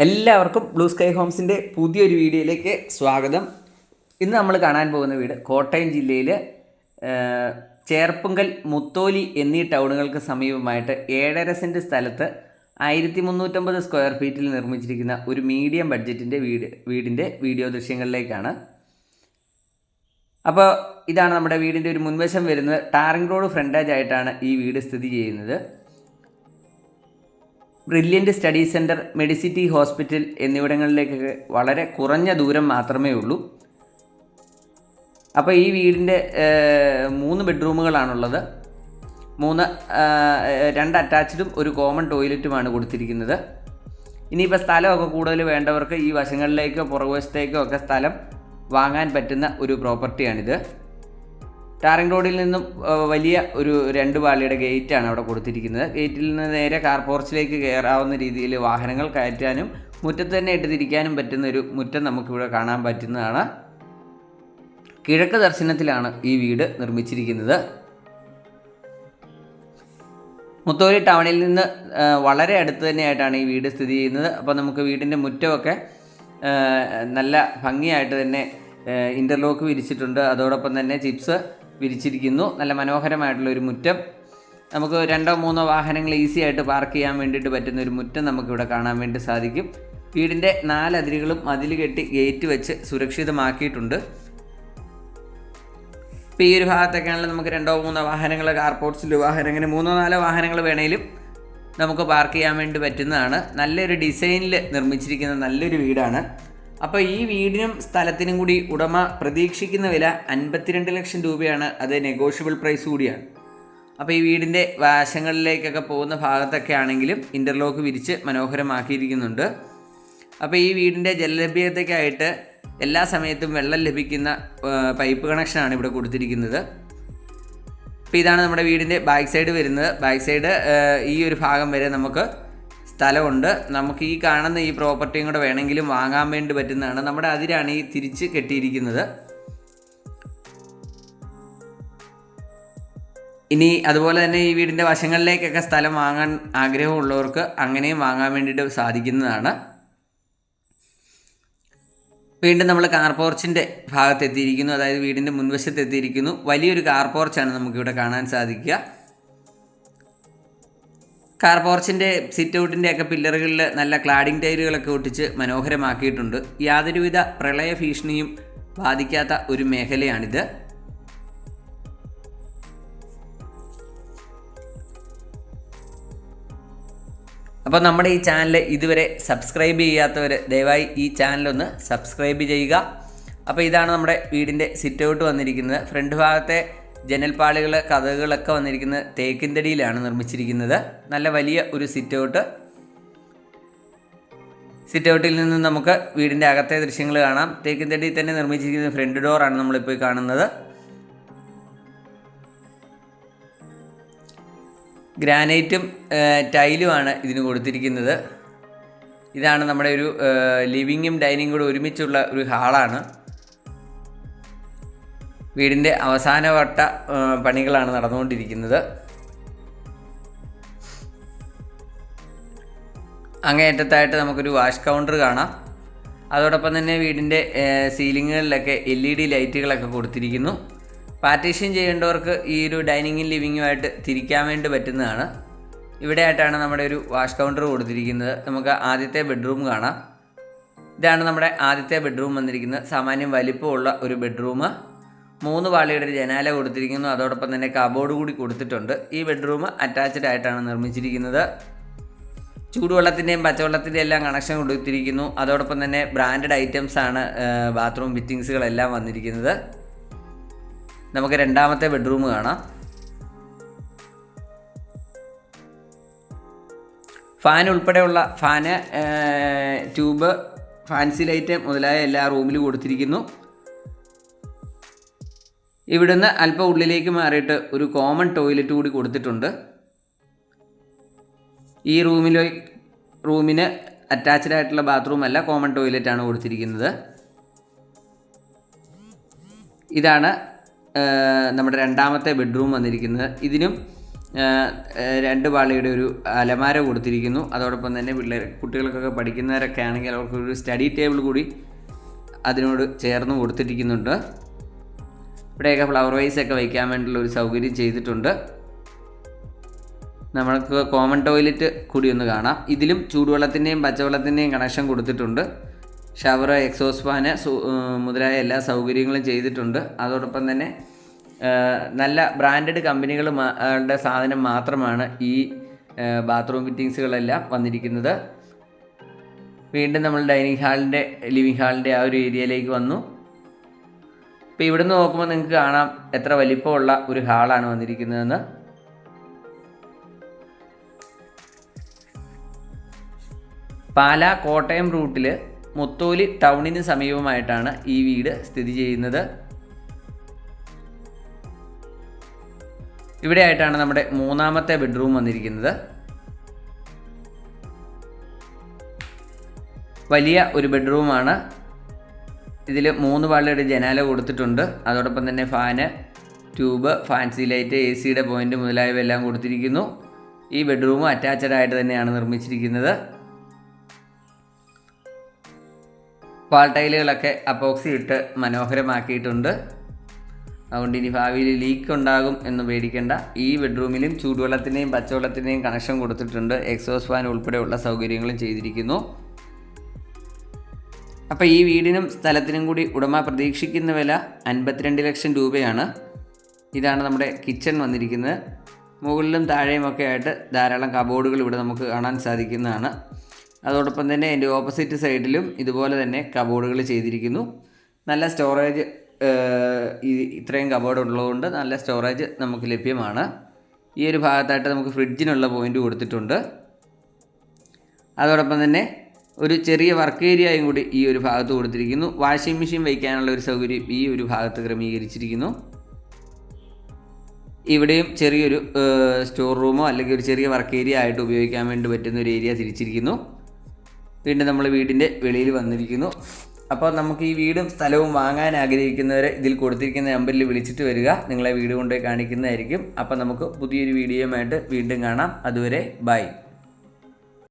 എല്ലാവർക്കും blue sky ഹോംസിന്റെ പുതിയൊരു വീഡിയോയിലേക്ക് സ്വാഗതം. ഇന്ന് നമ്മൾ കാണാൻ പോകുന്ന വീട് കോട്ടയം ജില്ലയിൽ ചേർപ്പുങ്കൽ മുത്തോലി എന്നീ ടൗണുകൾക്ക് സമീപമായിട്ട് ഏഴര സെന്റ് സ്ഥലത്ത് ആയിരത്തി മുന്നൂറ്റമ്പത് സ്ക്വയർ ഫീറ്റിൽ നിർമ്മിച്ചിരിക്കുന്ന ഒരു മീഡിയം ബഡ്ജറ്റിന്റെ വീട് വീടിന്റെ വീഡിയോ ദൃശ്യങ്ങളിലേക്കാണ്. അപ്പോൾ ഇതാണ് നമ്മുടെ വീടിന്റെ ഒരു മുൻവശം വരുന്നത്. ടാറിംഗ് റോഡ് ഫ്രണ്ടേജ് ആയിട്ടാണ് ഈ വീട് സ്ഥിതി ചെയ്യുന്നത്. Brilliant Study Centre Medicity Hospital എന്നിവിടങ്ങളിലേക്കൊക്കെ വളരെ കുറഞ്ഞ ദൂരം മാത്രമേ ഉള്ളൂ. അപ്പോൾ ഈ വീടിന്റെ മൂന്ന് ബെഡ്റൂമുകളാണുള്ളത്. മൂന്ന് രണ്ട് അറ്റാച്ച്ഡും ഒരു കോമൺ ടോയ്ലറ്റുമാണ് കൊടുത്തിരിക്കുന്നത്. ഇനിയിപ്പോൾ സ്ഥലമൊക്കെ കൂടുതൽ വേണ്ടവർക്ക് ഈ വശങ്ങളിലേക്കോ പുറകുവശത്തേക്കോ ഒക്കെ സ്ഥലം വാങ്ങാൻ പറ്റുന്ന ഒരു പ്രോപ്പർട്ടിയാണിത്. ടാറിംഗ് റോഡിൽ നിന്നും വലിയ ഒരു രണ്ട് പാളിയുടെ ഗേറ്റാണ് അവിടെ കൊടുത്തിരിക്കുന്നത്. ഗേറ്റിൽ നിന്ന് നേരെ കാർ പോർച്ചിലേക്ക് കയറാവുന്ന രീതിയിൽ വാഹനങ്ങൾ കയറ്റാനും മുറ്റത്ത് തന്നെ ഇട്ട് തിരിക്കാനും പറ്റുന്ന ഒരു മുറ്റം നമുക്കിവിടെ കാണാൻ പറ്റുന്നതാണ്. കിഴക്ക് ദർശനത്തിലാണ് ഈ വീട് നിർമ്മിച്ചിരിക്കുന്നത്. മുത്തോലി ടൗണിൽ നിന്ന് വളരെ അടുത്ത് തന്നെയായിട്ടാണ് ഈ വീട് സ്ഥിതി ചെയ്യുന്നത്. അപ്പോൾ നമുക്ക് വീടിന്റെ മുറ്റമൊക്കെ നല്ല ഭംഗിയായിട്ട് തന്നെ ഇന്റർലോക്ക് വിരിച്ചിട്ടുണ്ട്. അതോടൊപ്പം തന്നെ ചിപ്സ് വിരിച്ചിരിക്കുന്നു നല്ല മനോഹരമായിട്ടുള്ള ഒരു മുറ്റം. നമുക്ക് രണ്ടോ മൂന്നോ വാഹനങ്ങൾ ഈസി ആയിട്ട് പാർക്ക് ചെയ്യാൻ വേണ്ടിയിട്ട് പറ്റുന്ന ഒരു മുറ്റം നമുക്കിവിടെ കാണാൻ വേണ്ടി സാധിക്കും. വീടിന്റെ നാലതിരുകളും മതിൽ കെട്ടി ഗേറ്റ് വെച്ച് സുരക്ഷിതമാക്കിയിട്ടുണ്ട്. ഇപ്പോൾ ഈ ഒരു ഭാഗത്തൊക്കെയാണെങ്കിൽ നമുക്ക് രണ്ടോ മൂന്നോ വാഹനങ്ങൾ കാർപോർട്സിൽ വാഹനം അങ്ങനെ മൂന്നോ നാലോ വാഹനങ്ങൾ വേണേലും നമുക്ക് പാർക്ക് ചെയ്യാൻ വേണ്ടി പറ്റുന്നതാണ്. നല്ലൊരു ഡിസൈനിൽ നിർമ്മിച്ചിരിക്കുന്ന നല്ലൊരു വീടാണ്. അപ്പോൾ ഈ വീടിനും സ്ഥലത്തിനും കൂടി ഉടമ പ്രതീക്ഷിക്കുന്ന വില അൻപത്തിരണ്ട് ലക്ഷം രൂപയാണ്. അത് നെഗോഷ്യബിൾ പ്രൈസ് കൂടിയാണ്. അപ്പോൾ ഈ വീടിന്റെ വാശങ്ങളിലേക്കൊക്കെ പോകുന്ന ഭാഗത്തൊക്കെ ആണെങ്കിലും ഇന്റർലോക്ക് വിരിച്ച് മനോഹരമാക്കിയിരിക്കുന്നുണ്ട്. അപ്പോൾ ഈ വീടിന്റെ ജലലഭ്യതയ്ക്കായിട്ട് എല്ലാ സമയത്തും വെള്ളം ലഭിക്കുന്ന പൈപ്പ് കണക്ഷനാണ് ഇവിടെ കൊടുത്തിരിക്കുന്നത്. അപ്പോൾ ഇതാണ് നമ്മുടെ വീടിന്റെ ബാക്ക് സൈഡ് വരുന്നത്. ബാക്ക് സൈഡ് ഈ ഒരു ഭാഗം വരെ നമുക്ക് സ്ഥലമുണ്ട്. നമുക്ക് ഈ കാണുന്ന ഈ പ്രോപ്പർട്ടിയും കൂടെ വേണമെങ്കിലും വാങ്ങാൻ വേണ്ടി പറ്റുന്നതാണ്. നമ്മുടെ അതിരാണ് ഈ തിരിച്ച് കെട്ടിയിരിക്കുന്നത്. ഇനി അതുപോലെ തന്നെ ഈ വീടിന്റെ വശങ്ങളിലേക്കൊക്കെ സ്ഥലം വാങ്ങാൻ ആഗ്രഹമുള്ളവർക്ക് അങ്ങനെയും വാങ്ങാൻ വേണ്ടിയിട്ട് സാധിക്കുന്നതാണ്. വീണ്ടും നമ്മൾ കാർ പോർച്ചിന്റെ ഭാഗത്തെത്തിയിരിക്കുന്നു. അതായത് വീടിന്റെ മുൻവശത്തെത്തിയിരിക്കുന്നു. വലിയൊരു കാർ പോർച്ചാണ് നമുക്കിവിടെ കാണാൻ സാധിക്കുക. കാർ പോർച്ചിന്റെ സിറ്റ് ഔട്ടിന്റെ ഒക്കെ പില്ലറുകളിൽ നല്ല ക്ലാഡിംഗ് ടൈലുകളൊക്കെ ഒട്ടിച്ച് മനോഹരമാക്കിയിട്ടുണ്ട്. യാതൊരുവിധ പ്രളയ ഭീഷണിയും ബാധിക്കാത്ത ഒരു മേഖലയാണിത്. അപ്പോൾ നമ്മുടെ ഈ ചാനൽ ഇതുവരെ സബ്സ്ക്രൈബ് ചെയ്യാത്തവർ ദയവായി ഈ ചാനലൊന്ന് സബ്സ്ക്രൈബ് ചെയ്യുക. അപ്പോൾ ഇതാണ് നമ്മുടെ വീടിന്റെ സിറ്റ് ഔട്ട് വന്നിരിക്കുന്നത്. ഫ്രണ്ട് ഭാഗത്തെ ജനൽപ്പാളികൾ കഥകളൊക്കെ വന്നിരിക്കുന്ന തേക്കിൻതടിയിലാണ് നിർമ്മിച്ചിരിക്കുന്നത്. നല്ല വലിയ ഒരു സിറ്റ് ഔട്ട് സിറ്റ് ഔട്ടിൽ നിന്ന് നമുക്ക് വീടിന്റെ അകത്തെ ദൃശ്യങ്ങൾ കാണാം. തേക്കിൻതടി തന്നെ നിർമ്മിച്ചിരിക്കുന്ന ഫ്രണ്ട് ഡോറാണ് നമ്മളിപ്പോൾ കാണുന്നത്. ഗ്രാനൈറ്റും ടൈലുമാണ് ഇതിന് കൊടുത്തിരിക്കുന്നത്. ഇതാണ് നമ്മുടെ ഒരു ലിവിങ്ങും ഡൈനിങ്ങും കൂടെ ഒരുമിച്ചുള്ള ഒരു ഹാളാണ്. വീടിന്റെ അവസാനവട്ട പണികളാണ് നടന്നുകൊണ്ടിരിക്കുന്നത്. അങ്ങേയറ്റത്തായിട്ട് നമുക്കൊരു വാഷ് കൗണ്ടർ കാണാം. അതോടൊപ്പം തന്നെ വീടിന്റെ സീലിങ്ങുകളിലൊക്കെ എൽ ഇ ഡി ലൈറ്റുകളൊക്കെ കൊടുത്തിരിക്കുന്നു. പാർട്ടീഷൻ ചെയ്യേണ്ടവർക്ക് ഈ ഒരു ഡൈനിങ്ങും ലിവിങ്ങുമായിട്ട് തിരിക്കാൻ വേണ്ടി പറ്റുന്നതാണ്. ഇവിടെ ആയിട്ടാണ് നമ്മുടെ ഒരു വാഷ് കൗണ്ടർ കൊടുത്തിരിക്കുന്നത്. നമുക്ക് ആദ്യത്തെ ബെഡ്റൂം കാണാം. ഇതാണ് നമ്മുടെ ആദ്യത്തെ ബെഡ്റൂം വന്നിരിക്കുന്നത്. സാമാന്യം വലിപ്പമുള്ള ഒരു ബെഡ്റൂം. മൂന്ന് പാളിയുടെ ഒരു ജനാല കൊടുത്തിരിക്കുന്നു. അതോടൊപ്പം തന്നെ കബോർഡ് കൂടി കൊടുത്തിട്ടുണ്ട്. ഈ ബെഡ്റൂം അറ്റാച്ച്ഡ് ആയിട്ടാണ് നിർമ്മിച്ചിരിക്കുന്നത്. ചൂടുവെള്ളത്തിന്റെയും പച്ചവെള്ളത്തിന്റെയും എല്ലാം കണക്ഷൻ കൊടുത്തിരിക്കുന്നു. അതോടൊപ്പം തന്നെ ബ്രാൻഡഡ് ഐറ്റംസ് ആണ് ബാത്റൂം ഫിറ്റിങ്സുകളെല്ലാം വന്നിരിക്കുന്നത്. നമുക്ക് രണ്ടാമത്തെ ബെഡ്റൂം കാണാം. ഫാൻ ഉൾപ്പെടെയുള്ള ഫാന് ട്യൂബ് ഫാൻസി ലൈറ്റ് മുതലായ എല്ലാ റൂമിലും കൊടുത്തിരിക്കുന്നു. ഇവിടുന്ന് അല്പം ഉള്ളിലേക്ക് മാറിയിട്ട് ഒരു കോമൺ ടോയ്ലറ്റ് കൂടി കൊടുത്തിട്ടുണ്ട്. ഈ റൂമിലെ റൂമിന് അറ്റാച്ച്ഡ് ആയിട്ടുള്ള ബാത്റൂം അല്ല കോമൺ ടോയ്ലറ്റ് ആണ് കൊടുത്തിരിക്കുന്നത്. ഇതാണ് നമ്മുടെ രണ്ടാമത്തെ ബെഡ്റൂം വന്നിരിക്കുന്നത്. ഇതിനും രണ്ട് പാളിയുടെ ഒരു അലമാര കൊടുത്തിരിക്കുന്നു. അതോടൊപ്പം തന്നെ പിള്ളേർ കുട്ടികൾക്കൊക്കെ പഠിക്കുന്നവരൊക്കെ ആണെങ്കിൽ അവർക്കൊരു സ്റ്റഡി ടേബിൾ കൂടി അതിനോട് ചേർന്ന് കൊടുത്തിരിക്കുന്നുണ്ട്. ഇവിടെയൊക്കെ ഫ്ലവർ വൈസ് ഒക്കെ വയ്ക്കാൻ വേണ്ടിയുള്ള ഒരു സൗകര്യം ചെയ്തിട്ടുണ്ട്. നമ്മൾക്ക് കോമൺ ടോയ്ലറ്റ് കൂടി ഒന്ന് കാണാം. ഇതിലും ചൂടുവെള്ളത്തിന്റെയും പച്ചവെള്ളത്തിന്റെയും കണക്ഷൻ കൊടുത്തിട്ടുണ്ട്. ഷവർ എക്സോസ് ഫാന് മുതലായ എല്ലാ സൗകര്യങ്ങളും ചെയ്തിട്ടുണ്ട്. അതോടൊപ്പം തന്നെ നല്ല ബ്രാൻഡഡ് കമ്പനികളുടെ സാധനം മാത്രമാണ് ഈ ബാത്റൂം ഫിറ്റിങ്സുകളെല്ലാം വന്നിരിക്കുന്നത്. വീണ്ടും നമ്മൾ ഡൈനിങ് ഹാളിന്റെ ലിവിങ് ഹാളിന്റെ ആ ഒരു ഏരിയയിലേക്ക് വന്നു. ഇപ്പോൾ ഇവിടുന്ന് നോക്കുമ്പോൾ നിങ്ങൾക്ക് കാണാം എത്ര വലിപ്പമുള്ള ഒരു ഹാളാണ് വന്നിരിക്കുന്നതെന്ന്. പാല കോട്ടയം റൂട്ടിൽ മുത്തോലി ടൗണിന് സമീപമായിട്ടാണ് ഈ വീട് സ്ഥിതി ചെയ്യുന്നത്. ഇവിടെയായിട്ടാണ് നമ്മുടെ മൂന്നാമത്തെ ബെഡ്റൂം വന്നിരിക്കുന്നത്. വലിയ ഒരു ബെഡ്റൂമാണ്. ഇതിൽ മൂന്ന് പാളിയുടെ ജനാല കൊടുത്തിട്ടുണ്ട്. അതോടൊപ്പം തന്നെ fan tube fancy light A സിയുടെ പോയിന്റ് മുതലായവ എല്ലാം കൊടുത്തിരിക്കുന്നു. ഈ ബെഡ്റൂം അറ്റാച്ചഡ് ആയിട്ട് തന്നെയാണ് നിർമ്മിച്ചിരിക്കുന്നത്. വാൾ ടൈലുകളൊക്കെ അപ്പോക്സി ഇട്ട് മനോഹരമാക്കിയിട്ടുണ്ട്. അതുകൊണ്ട് ഇനി ഭാവിയിൽ ലീക്ക് ഉണ്ടാകും എന്ന് പേടിക്കേണ്ട. ഈ ബെഡ്റൂമിലും ചൂടുവെള്ളത്തിന്റെയും പച്ചവെള്ളത്തിന്റെയും കണക്ഷൻ കൊടുത്തിട്ടുണ്ട്. എക്സോസ് ഫാൻ ഉൾപ്പെടെയുള്ള സൗകര്യങ്ങളും ചെയ്തിരിക്കുന്നു. അപ്പോൾ ഈ വീടിനും സ്ഥലത്തിനും കൂടി ഉടമ പ്രതീക്ഷിക്കുന്ന വില അൻപത്തിരണ്ട് ലക്ഷം രൂപയാണ്. ഇതാണ് നമ്മുടെ കിച്ചൺ വന്നിരിക്കുന്നത്. മുകളിലും താഴെയുമൊക്കെ ആയിട്ട് ധാരാളം കബോർഡുകൾ ഇവിടെ നമുക്ക് കാണാൻ സാധിക്കുന്നതാണ്. അതോടൊപ്പം തന്നെ എന്റെ ഓപ്പോസിറ്റ് സൈഡിലും ഇതുപോലെ തന്നെ കബോർഡുകൾ ചെയ്തിരിക്കുന്നു. നല്ല സ്റ്റോറേജ് ഇത്രയും കബോർഡ് ഉള്ളതുകൊണ്ട് നല്ല സ്റ്റോറേജ് നമുക്ക് ലഭ്യമാണ്. ഈ ഒരു ഭാഗത്തായിട്ട് നമുക്ക് ഫ്രിഡ്ജിനുള്ള പോയിന്റ് കൊടുത്തിട്ടുണ്ട്. അതോടൊപ്പം തന്നെ ഒരു ചെറിയ വർക്ക് ഏരിയയും കൂടി ഈ ഒരു ഭാഗത്ത് കൊടുത്തിരിക്കുന്നു. വാഷിംഗ് മെഷീൻ വയ്ക്കാനുള്ള ഒരു സൗകര്യം ഈ ഒരു ഭാഗത്ത് ക്രമീകരിച്ചിരിക്കുന്നു. ഇവിടെയും ചെറിയൊരു സ്റ്റോർ റൂമോ അല്ലെങ്കിൽ ഒരു ചെറിയ വർക്ക് ഏരിയ ആയിട്ട് ഉപയോഗിക്കാൻ വേണ്ടി പറ്റുന്ന ഒരു ഏരിയ തിരിച്ചിരിക്കുന്നു. വീണ്ടും നമ്മൾ വീടിന്റെ വെളിയിൽ വന്നിരിക്കുന്നു. അപ്പോൾ നമുക്ക് ഈ വീടും സ്ഥലവും വാങ്ങാൻ ആഗ്രഹിക്കുന്നവരെ ഇതിൽ കൊടുത്തിരിക്കുന്ന നമ്പറിൽ വിളിച്ചിട്ട് വരിക. നിങ്ങളെ വീട് കൊണ്ടുപോയി കാണിക്കുന്നതായിരിക്കും. അപ്പോൾ നമുക്ക് പുതിയൊരു വീഡിയോയുമായിട്ട് വീണ്ടും കാണാം. അതുവരെ ബൈ.